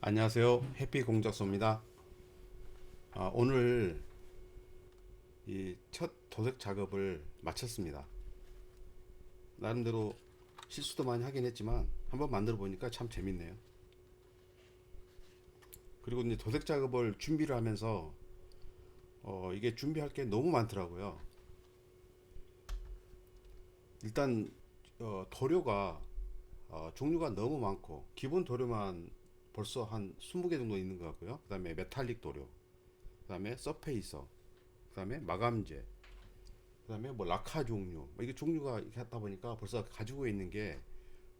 안녕하세요. 해피 공작소입니다. 아, 오늘 이 첫 도색 작업을 마쳤습니다. 나름대로 실수도 많이 하긴 했지만 한번 만들어 보니까 참 재밌네요. 그리고 이제 도색 작업을 준비를 하면서 어, 이게 준비할 게 너무 많더라고요. 일단 어, 도료가 어, 종류가 너무 많고 기본 도료만 벌써 한 20개 정도 있는 것 같고요. 그 다음에 메탈릭 도료, 그 다음에 서페이서, 그 다음에 마감제, 그 다음에 뭐 라카 종류. 뭐 이게 종류가 이렇게 하다 보니까 벌써 가지고 있는 게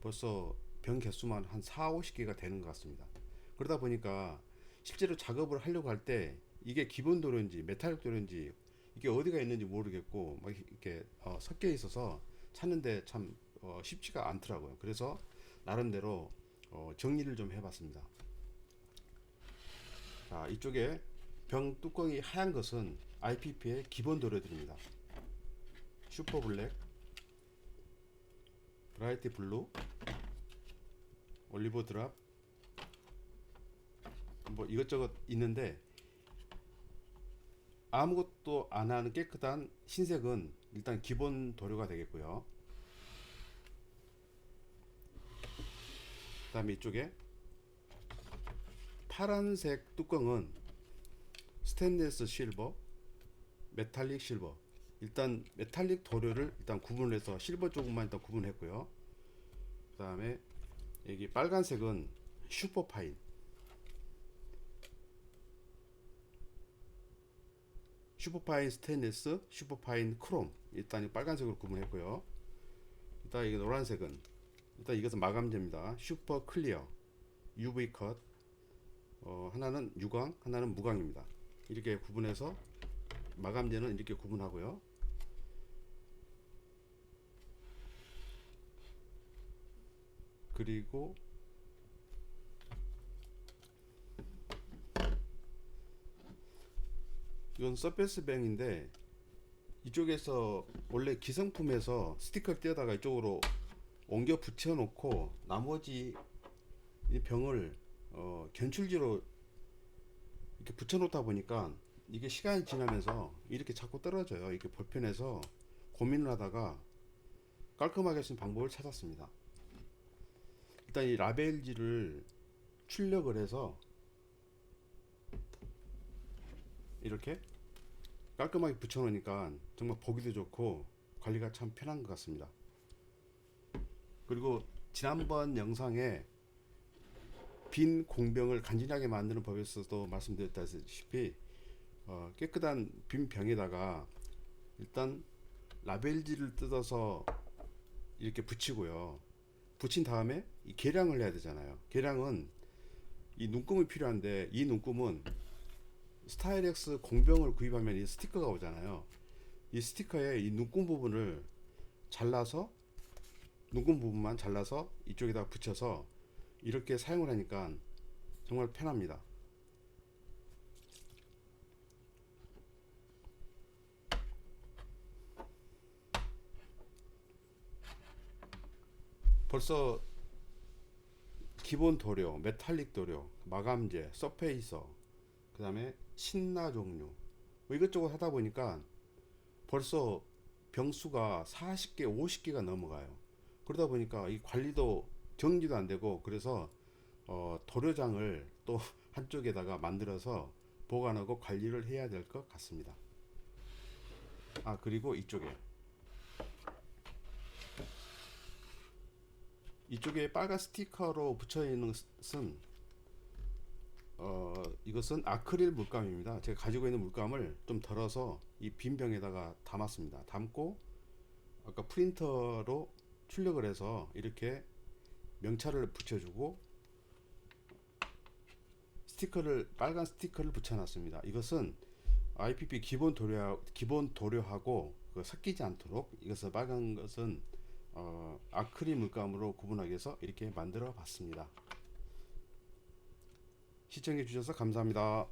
벌써 병 개수만 한 4, 50개가 되는 것 같습니다. 그러다 보니까 실제로 작업을 하려고 할 때 이게 기본 도료인지 메탈릭 도료인지 이게 어디가 있는지 모르겠고 막 이렇게 어, 섞여 있어서 찾는데 참 어, 쉽지가 않더라고요. 그래서 나름대로 어, 정리를 좀 해봤습니다. 자, 이쪽에 병 뚜껑이 하얀 것은 IPP의 기본 도료들입니다. 슈퍼 블랙, 브라이트 블루, 올리브 드랍, 뭐 이것저것 있는데 아무것도 안 하는 깨끗한 흰색은 일단 기본 도료가 되겠고요. 다음에 이쪽에 파란색 뚜껑은 스테인리스 실버, 메탈릭 실버. 일단 메탈릭 도료를 일단 구분을 해서 실버 쪽만 일단 구분했고요. 그 다음에 여기 빨간색은 슈퍼파인. 슈퍼파인 스테인리스, 슈퍼파인 크롬. 일단 이 빨간색으로 구분했고요. 일단 이게 노란색은 일단 이것은 마감제입니다. 슈퍼 클리어, UV 컷. 어, 하나는 유광, 하나는 무광입니다. 이렇게 구분해서 마감제는 이렇게 구분하고요. 그리고 이건 서페스 병인데 이쪽에서 원래 기성품에서 스티커를 떼다가 이쪽으로 옮겨 붙여 놓고 나머지 이 병을 어, 견출지로 이렇게 붙여 놓다 보니까 이게 시간이 지나면서 이렇게 자꾸 떨어져요. 이렇게 볼펜에서 고민을 하다가 깔끔하게 쓴 방법을 찾았습니다. 일단 이 라벨지를 출력을 해서 이렇게 깔끔하게 붙여 놓으니까 정말 보기도 좋고 관리가 참 편한 것 같습니다. 그리고 지난번 영상에 빈 공병을 간지나게 만드는 법에서도 말씀드렸다시피 어, 깨끗한 빈 병에다가 일단 라벨지를 뜯어서 이렇게 붙이고요. 붙인 다음에 이 계량을 해야 되잖아요. 계량은 이 눈금이 필요한데 이 눈금은 스타일엑스 공병을 구입하면 이 스티커가 오잖아요. 이 스티커에 이 눈금 부분을 잘라서 눈금 부분만 잘라서 이쪽에다 붙여서 이렇게 사용을 하니까 정말 편합니다. 벌써 기본 도료, 메탈릭 도료, 마감제, 서페이서, 그 다음에 신나 종류 뭐 이것저것 하다 보니까 벌써 병수가 40개, 50개가 넘어가요. 그러다 보니까 이 관리도 정리도 안 되고 그래서 어, 도료장을 또 한쪽에다가 만들어서 보관하고 관리를 해야 될 것 같습니다. 아 그리고 이쪽에 이쪽에 빨간 스티커로 붙여 있는 것은 어, 이것은 아크릴 물감입니다. 제가 가지고 있는 물감을 좀 덜어서 이 빈 병에다가 담았습니다. 담고 아까 프린터로 출력을 해서 이렇게 명찰을 붙여주고 스티커를 빨간 스티커를 붙여놨습니다. 이것은 IPP 기본 도료 기본 도료하고 그 섞이지 않도록 이것을 빨간 것은 어, 아크릴 물감으로 구분하기 위해서 이렇게 만들어 봤습니다. 시청해 주셔서 감사합니다.